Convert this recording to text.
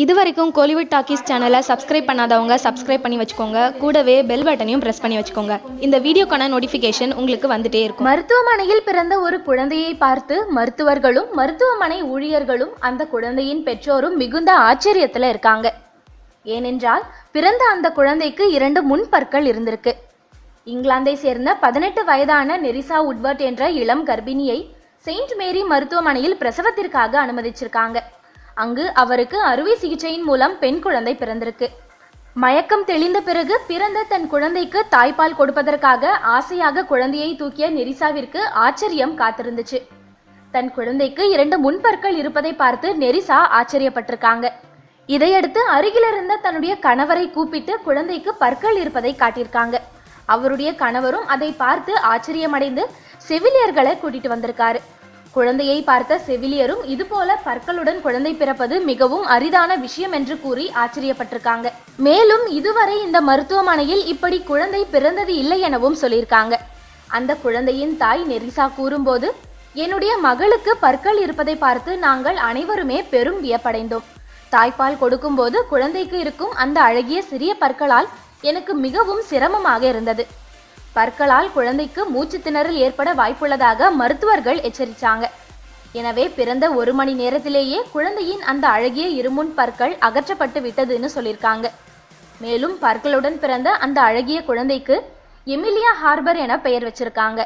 இது வரைக்கும் கோலிவுட் டாக்கீஸ் சேனலை சப்ஸ்கிரைப் பண்ணாதவங்க சப்ஸ்கிரைப் பண்ணி வச்சுக்கோங்க. கூடவே பெல் பட்டனையும் ப்ரெஸ் பண்ணி வச்சுக்கோங்க. இந்த வீடியோக்கான நோட்டிஃபிகேஷன் உங்களுக்கு வந்துட்டே இருக்கும். மருத்துவமனையில் பிறந்த ஒரு குழந்தையை பார்த்து மருத்துவர்களும் மருத்துவமனை ஊழியர்களும் அந்த குழந்தையின் பெற்றோரும் மிகுந்த ஆச்சரியத்தில் இருக்காங்க. ஏனென்றால் பிறந்த அந்த குழந்தைக்கு இரண்டு முன்பற்கள் இருந்திருக்கு. இங்கிலாந்தை சேர்ந்த பதினெட்டு வயதான நெரிசா உட்வர்ட் என்ற இளம் கர்ப்பிணியை செயின்ட் மேரி மருத்துவமனையில் பிரசவத்திற்காக அனுமதிச்சிருக்காங்க. அங்கு அவருக்கு அறுவை சிகிச்சையின் மூலம் பெண் குழந்தை பிறந்திருக்கு. மயக்கம் தெளிந்த பிறகு பிறந்த தன் குழந்தைக்கு தாய்ப்பால் கொடுப்பதற்காக ஆசையாக குழந்தையை தூக்கிய நெரிசாவிற்கு ஆச்சரியம் காத்திருந்துச்சு. தன் குழந்தைக்கு இரண்டு முன்பற்கள் இருப்பதை பார்த்து நெரிசா ஆச்சரியப்பட்டிருக்காங்க. இதையடுத்து அருகில் இருந்த தன்னுடைய கணவரை கூப்பிட்டு குழந்தைக்கு பற்கள் இருப்பதை காட்டியிருக்காங்க. அவருடைய கணவரும் அதை பார்த்து ஆச்சரியமடைந்து செவிலியர்களை கூட்டிட்டு வந்திருக்காரு. குழந்தையை பார்த்த செவிலியரும் இதுபோல பற்களுடன் குழந்தை பிறப்பது மிகவும் அரிதான விஷயம் என்று கூறி ஆச்சரியப்பட்டிருக்காங்க. மேலும் இதுவரை இந்த மருத்துவமனையில் இப்படி குழந்தை பிறந்தது இல்லை எனவும் சொல்லியிருக்காங்க. அந்த குழந்தையின் தாய் நெரிசா கூறும்போது என்னுடைய மகளுக்கு பற்கள் இருப்பதை பார்த்து நாங்கள் அனைவருமே பெரும் வியப்படைந்தோம். தாய்ப்பால் கொடுக்கும்போது குழந்தைக்கு இருக்கும் அந்த அழகிய சிறிய பற்களால் எனக்கு மிகவும் சிரமமாக இருந்தது. பற்களால் குழந்தைக்கு மூச்சு திணறல் ஏற்பட வாய்ப்புள்ளதாக மருத்துவர்கள் எச்சரித்தாங்க எனவே பிறந்த ஒரு மணி நேரத்திலேயே குழந்தையின் அந்த அழகிய இருமுன் பற்கள் அகற்றப்பட்டு விட்டதுன்னு சொல்லியிருக்காங்க. மேலும் பற்களுடன் பிறந்த அந்த அழகிய குழந்தைக்கு எமிலியா ஹார்பர் என பெயர் வச்சிருக்காங்க.